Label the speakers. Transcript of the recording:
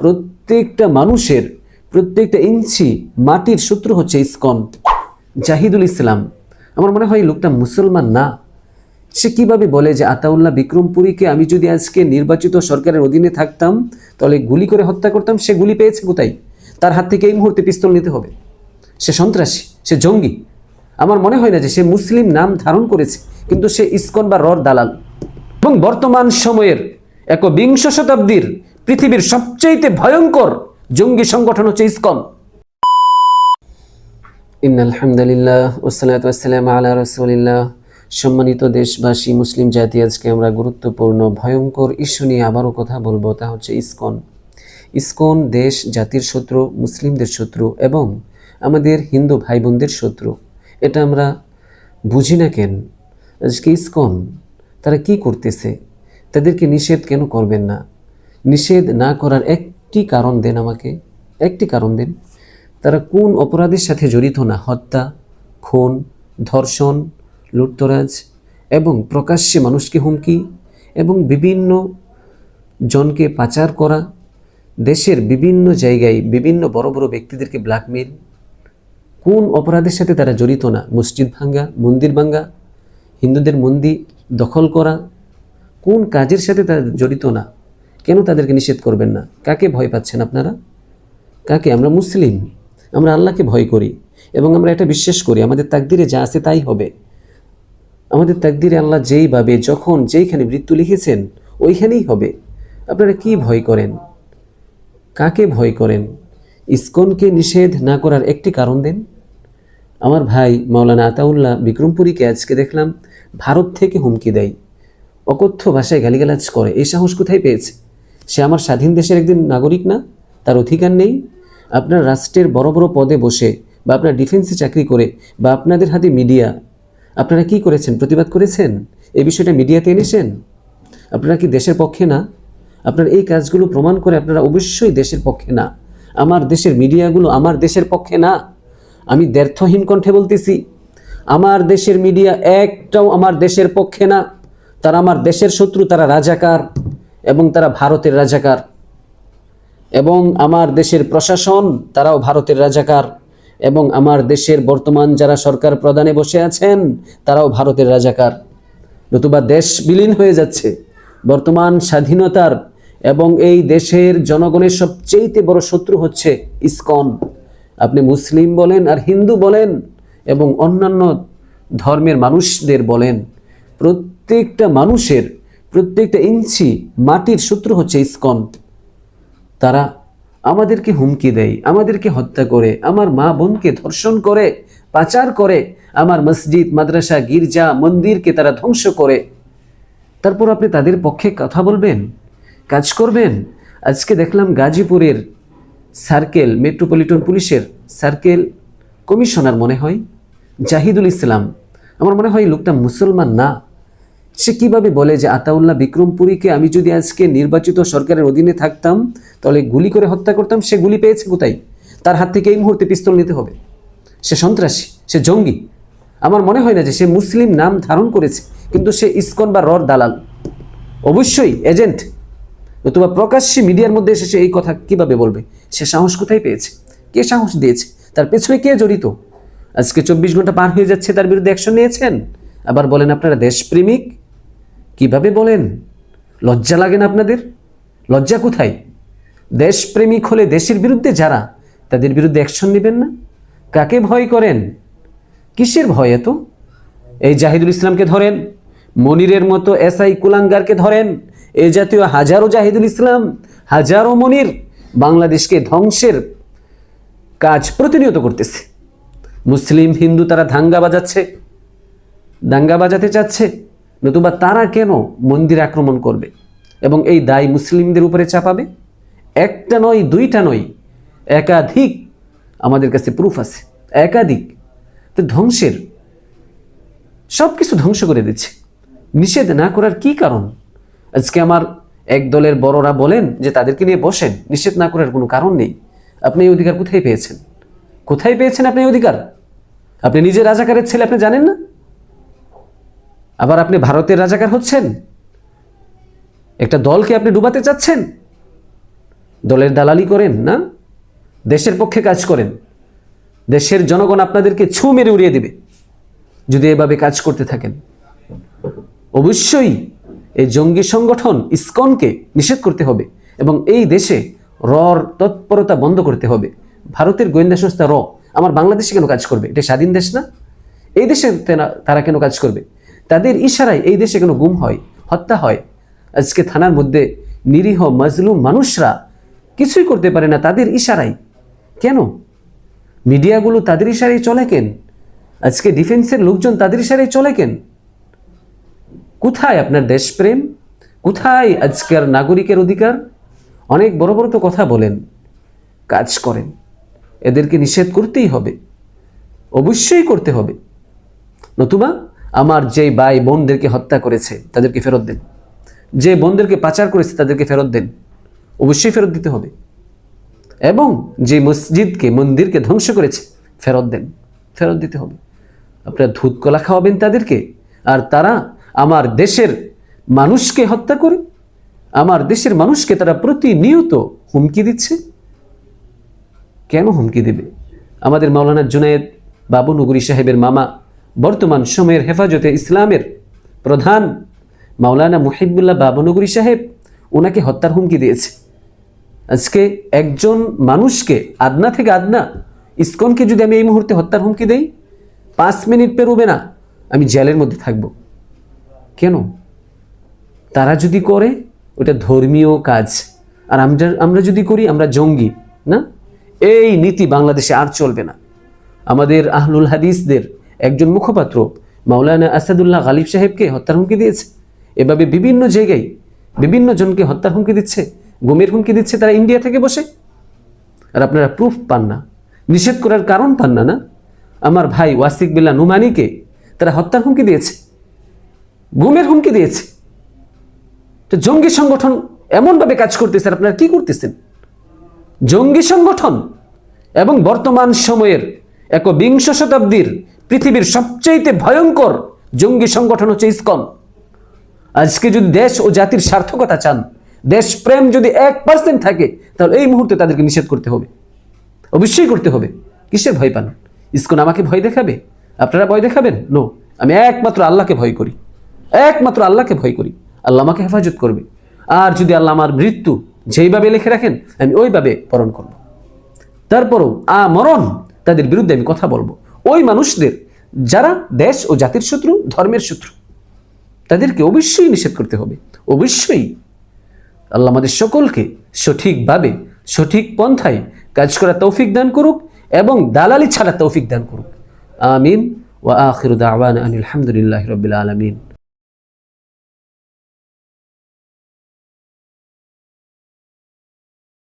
Speaker 1: প্রত্যেকটা মানুষের, প্রত্যেকটা ইঞ্চি মাটির সূত্র হচ্ছে ইসকন, জাহিদুল ইসলাম। আমার মনে হয় লোকটা মুসলমান না। সে কীভাবে বলে যে, আতাউল্লাহ বিক্রমপুরীকে আমি যদি আজকে নির্বাচিত সরকারের অধীনে থাকতাম, তাহলে গুলি করে হত্যা করতাম, সে গুলি পেয়েছে কোথায়? তার হাত থেকে এই মুহূর্তে পিস্তল নিতে হবে। সে সন্ত্রাসী, সে জঙ্গি। আমার মনে হয় না যে, সে মুসলিম নাম ধারণ করেছে, কিন্তু সে ইসকন বা রর দালাল। এবং বর্তমান সময়ের এক বিংশ শতাব্দীর পৃথিবীর সবচেয়ে ভয়ঙ্কর জঙ্গি সংগঠন হচ্ছে ইসকন। রসুলিল্লাহ। সম্মানিত দেশবাসী, মুসলিম জাতি, আজকে আমরা গুরুত্বপূর্ণ, ভয়ঙ্কর ইস্যু নিয়ে আবারও কথা বলব, তা হচ্ছে ইসকন। ইসকন দেশ, জাতির শত্রু, মুসলিমদের শত্রু এবং আমাদের হিন্দু ভাই বোনদের শত্রু। এটা আমরা বুঝি না কেন? আজকে ইসকন তারা কি করতেছে? তাদেরকে নিষেধ কেন করবেন না? নিষেধ না করার একটি কারণ দেন আমাকে, একটি কারণ দেন। তারা কোন অপরাধের সাথে জড়িত না, হত্যা, খুন, ধর্ষণ, লুটতরাজ এবং প্রকাশ্যে মানুষকে হুমকি এবং বিভিন্ন জনকে পাচার করা, দেশের বিভিন্ন জায়গায় বিভিন্ন বড় বড় ব্যক্তিদেরকে ব্ল্যাকমেল কোন অপরাধের সাথে তারা জড়িত না, মসজিদ ভাঙ্গা, মন্দির ভাঙ্গা, হিন্দুদের মন্দির দখল করা। কোন কাজের সাথে তারা জড়িত না কেন তাদেরকে নিষেধ করবেন না? কাকে ভয় পাচ্ছেন আপনারা? কাকে? আমরা মুসলিম। আমরা আল্লাহকে ভয় করি এবং আমরা এটা বিশ্বাস করি। আমাদের তাকদিরে যা আছে তাই হবে। আমাদের তাকদিরে আল্লাহ যেইভাবে, যখন যেইখানে মৃত্যু লিখেছেন, ওইখানেই হবে। আপনারা কি ভয় করেন? কাকে ভয় করেন? ইসকনকে নিষেধ না করার একটি কারণ দেন। আমার ভাই মাওলানা আতাউল্লাহ বিক্রমপুরীকে আজকে দেখলাম, ভারত থেকে হুমকি দেয়। অকথ্য ভাষায় গালিগালাজ করে। এই সাহস কোথায় পেয়েছে? সে আমার স্বাধীন দেশের একদিন নাগরিক না, তার অধিকার নেই। আপনার রাষ্ট্রের বড় বড় পদে বসে বা আপনার ডিফেন্সে চাকরি করে বা আপনাদের হাতে মিডিয়া, আপনারা কি করেছেন? প্রতিবাদ করেছেন? এই বিষয়টা মিডিয়াতে এনেছেন? আপনারা কি দেশের পক্ষে না? আপনার এই কাজগুলো প্রমাণ করে আপনারা অবশ্যই দেশের পক্ষে না। আমার দেশের মিডিয়াগুলো আমার দেশের পক্ষে না। আমি দ্ব্যর্থহীন কণ্ঠে বলতেছি, আমার দেশের মিডিয়া একটাও আমার দেশের পক্ষে না। তারা আমার দেশের শত্রু, তারা রাজাকার। এবং তারা ভারতের রাজাকার। এবং আমার দেশের প্রশাসন, তারাও ভারতের রাজাকার। এবং আমার দেশের বর্তমান যারা সরকার প্রধানে বসে আছেন, তারাও ভারতের রাজাকার। নতুবা দেশ বিলীন হয়ে যাচ্ছে। বর্তমান স্বাধীনতার এবং এই দেশের জনগণের সবচেয়ে বড় শত্রু হচ্ছে ইসকন। আপনি মুসলিম বলেন আর হিন্দু বলেন এবং অন্যান্য ধর্মের মানুষদের বলেন, প্রত্যেকটা মানুষের প্রত্যেকটা ইঞ্চি মাটির সূত্র হচ্ছে ইসকন তারা আমাদেরকে হুমকি দেয়, আমাদেরকে হত্যা করে, আমার মা বোনকে ধর্ষণ করে, পাচার করে, আমার মসজিদ, মাদ্রাসা, গির্জা, মন্দিরকে তারা ধ্বংস করে। তারপর আপনি তাদের পক্ষে কথা বলবেন, কাজ করবেন। আজকে দেখলাম গাজীপুরের circle, metropolitan police circle commissioner মনে হয়, জাহিদুল ইসলাম। আমার মনে হয় লোকটা মুসলমান না। সে কীভাবে বলে যে আতাউল্লাহ বিক্রমপুরীকে আমি যদি আজকে নির্বাচিত সরকারের অধীনে থাকতাম, তাহলে গুলি করে হত্যা করতাম, সে গুলি পেয়েছে কোথায়? তার হাত থেকে এই মুহূর্তে পিস্তল নিতে হবে। সে সন্ত্রাসী, সে জঙ্গি। আমার মনে হয় না যে সে মুসলিম নাম ধারণ করেছে, কিন্তু সে ইস্কন বা রর দালাল। অবশ্যই, এজেন্ট। নতুবা প্রকাশ্যে মিডিয়ার মধ্যে এসে সে এই কথা কীভাবে বলবে? সে সাহস কোথায় পেয়েছে? কে সাহস দিয়েছে? তার পেছনে কে জড়িত? আজকে চব্বিশ ঘণ্টা পার হয়ে যাচ্ছে, তার বিরুদ্ধে অ্যাকশন নিয়েছেন। আবার বলেন আপনারা দেশপ্রেমিক? কীভাবে বলেন? লজ্জা লাগে না আপনাদের? লজ্জা কোথায়? দেশপ্রেমিক হলে দেশের বিরুদ্ধে যারা, তাদের বিরুদ্ধে অ্যাকশন নেবেন না? কাকে ভয় করেন? কিসের ভয় এত? এই জাহিদুল ইসলামকে ধরেন, মনিরের মতো এসআই কুলাঙ্গারকে ধরেন, এ জাতীয় হাজারো জাহিদুল ইসলাম, হাজারো মনির বাংলাদেশকে ধ্বংসের কাজ প্রতিনিয়ত করতেছে। মুসলিম হিন্দু তারা দাঙ্গা বাজাচ্ছে। দাঙ্গা বাজাতে চাচ্ছে। নতুবা তারা কেন মন্দির আক্রমণ করবে? এবং এই দায় মুসলিমদের উপরে চাপাবে? একটা নয়, দুইটা নয়, একাধিক আমাদের কাছে প্রুফ আছে। একাধিক। তো ধ্বংসের সব কিছু ধ্বংস করে দিচ্ছে। নিষেধ না করার কি কারণ? আজকে আমার এক দলের বড়রা বলেন যে তাদেরকে নিয়ে বসেন, নিষেধ না করার কোনো কারণ নেই। আপনি এই অধিকার কোথায় পেয়েছেন? কোথায় পেয়েছেন আপনি এই অধিকার? আপনি নিজে রাজাকারের ছেলে, আপনি জানেন না? আবার আপনি ভারতের রাজাকার হচ্ছেন? একটা দলকে আপনি ডুবাতে চাচ্ছেন? দলের দালালি করেন, না? দেশের পক্ষে কাজ করেন। দেশের জনগণ আপনাদেরকে ছু মেরে উড়িয়ে দেবে, যদি এভাবে কাজ করতে থাকেন। অবশ্যই এই জঙ্গি সংগঠন ইসকনকে নিষেধ করতে হবে এবং এই দেশে রর তৎপরতা বন্ধ করতে হবে। ভারতের গোয়েন্দা সংস্থা র, আমার বাংলাদেশে কেন কাজ করবে? এটা স্বাধীন দেশ না? এই দেশে তারা কেন কাজ করবে? তাদের ইশারায় এই দেশে কেন গুম হয়, হত্যা হয়। আজকে থানার মধ্যে নিরীহ মাজলুম মানুষরা কিছুই করতে পারে না তাদের ইশারায়। কেন? মিডিয়াগুলো তাদের ইশারায় চলে কেন? আজকে ডিফেন্সের লোকজন তাদের ইশারায় চলে কেন? কোথায় আপনার দেশপ্রেম? কোথায় আজকের নাগরিকের অধিকার? অনেক বড় বড় তো কথা বলেন, কাজ করেন। এদেরকে নিষেধ করতেই হবে, অবশ্যই করতে হবে। নতুবা আমার যে ভাই বোনদেরকে হত্যা করেছে, তাদেরকে ফেরত দেন। যে বোনদেরকে পাচার করেছে, তাদেরকে ফেরত দেন। অবশ্যই ফেরত দিতে হবে। এবং যে মসজিদকে, মন্দিরকে ধ্বংস করেছে, ফেরত দেন। ফেরত দিতে হবে। আপনারা ধুত কলা খাওয়াবেন তাদেরকে, আর তারা আমার দেশের মানুষকে হত্যা করে, আমার দেশের মানুষকে তারা প্রতিনিয়ত হুমকি দিচ্ছে। কেন হুমকি দেবে? আমাদের মাওলানা জুনায়েদ বাবু নগরী সাহেবের মামা বর্তমান সময়ের হেফাজতে ইসলামের প্রধান মাওলানা মুহিবুল্লাহ বাবনগরী সাহেব ওনাকে হত্যার হুমকি দিয়েছে। আজকে একজন মানুষকে, আদনা থেকে আদনা, ইস্কনকে যদি আমি এই মুহূর্তে হত্যার হুমকি দেই, পাঁচ মিনিট পেরোবে না, আমি জেলের মধ্যে থাকব। কেন? তারা যদি করে, ওটা ধর্মীয় কাজ। আর আমরা আমরা যদি করি, আমরা জঙ্গি, না? এই নীতি বাংলাদেশে আর চলবে না। আমাদের আহলুল হাদিসদের একজন মুখপাত্র, মাওলানা আসাদুল্লাহ গালিব সাহেবকে হত্যার হুমকি দিয়েছে। এভাবে বিভিন্ন জায়গায় বিভিন্ন জনকে হত্যার হুমকি দিচ্ছে, গুমের হুমকি দিচ্ছে তারা ইন্ডিয়া থেকে বসে। আর আপনারা প্রুফ পান না। নিষেধ করার কারণ পান না না? আমার ভাই ওয়াসিক বিল্লা নুমানিকে তারা হত্যার হুমকি দিয়েছে, গুমের হুমকি দিয়েছে। তো জঙ্গি সংগঠন এমনভাবে কাজ করতেছে আপনারা কি করতেছেন? জঙ্গি সংগঠন এবং বর্তমান সময়ের একবিংশ শতাব্দীর পৃথিবীর সবচেয়ে ভয়ঙ্কর জঙ্গি সংগঠন হচ্ছে ইসকন। আজকে যদি দেশ ও জাতির সার্থকতা চান দেশপ্রেম যদি এক পার্সেন্ট থাকে, তাহলে এই মুহূর্তে তাদেরকে নিষেধ করতে হবে। অবশ্যই করতে হবে। কিসের ভয় পান? ইসকন আমাকে ভয় দেখাবে? আপনারা ভয় দেখাবেন? নো আমি একমাত্র আল্লাহকে ভয় করি। একমাত্র আল্লাহকে ভয় করি। আল্লাহ আমাকে হেফাজত করবে। আর যদি আল্লাহ আমার মৃত্যু যেইভাবে লিখে রাখেন, আমি ওইভাবে পরণ করব। তারপরও আ মরণ তাদের বিরুদ্ধে আমি কথা বলব। ওই মানুষদের, যারা দেশ ও জাতির শত্রু, ধর্মের শত্রু, তাদেরকে অবশ্যই নিষেধ করতে হবে। অবশ্যই আল্লাহ আমাদের সকলকে সঠিকভাবে, সঠিক পন্থায় কাজ করা তৌফিক দান করুক এবং দালালি ছাড়া তৌফিক দান করুক। আমিন। ওয়া আখির আওয়ান আনিল রবিল আলামিন।